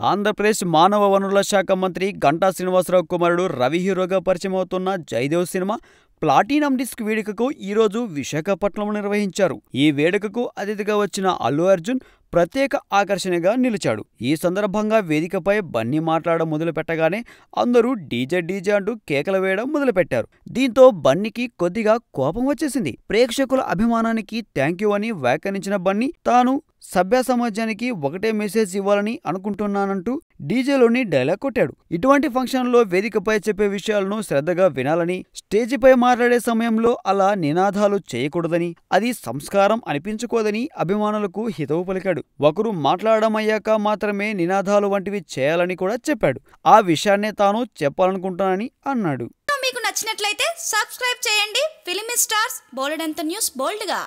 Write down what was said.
ఆంధ్రప్రదేశ్ మానవ వనరుల శాఖ మంత్రి గంటా శ్రీనివాసరావు కుమారుడు రవి హీరోగా పరిచయం అవుతున్న జయదేవ్ సినిమా ప్లాటినం డిస్క్ వేడుకకు ఈరోజు విశాఖపట్నంలో నిర్వహించారు. ఈ వేడుకకు అతిథిగా వచ్చిన అల్లు అర్జున్ ప్రత్యేక ఆకర్షణగా నిలిచాడు. ఈ సందర్భంగా వేదికపై బన్నీ మాట్లాడడం మొదలుపెట్టగానే అందరూ డీజే డీజే అంటూ కేకలు వేయడం మొదలుపెట్టారు. దీంతో బన్నీకి కొద్దిగా కోపం వచ్చేసింది. ప్రేక్షకుల అభిమానానికి థ్యాంక్ యూ అని వ్యాఖ్యానించిన బన్నీ తాను సభ్య సమాజానికి ఒకటే మెసేజ్ ఇవ్వాలని అనుకుంటున్నానంటూ డీజేలోని డైలాగ్ కొట్టాడు. ఇటువంటి ఫంక్షన్లో వేదికపై చెప్పే విషయాలను శ్రద్ధగా వినాలని స్టేజిపై మాట్లాడే సమయంలో అలా నినాదాలు చేయకూడదని అది సంస్కారం అనిపించుకోదని అభిమానులకు హితవు పలికాడు. ఒకరు మాట్లాడడం అయ్యాక మాత్రమే నినాదాలు వంటివి చేయాలని కూడా చెప్పాడు. ఆ విషయాన్నే తాను చెప్పాలనుకుంటానని అన్నాడు. మీకు నచ్చినట్లయితే సబ్స్క్రైబ్ చేయండి. ఫిలిం స్టార్స్ బోలెడంత న్యూస్ బోల్డ్గా.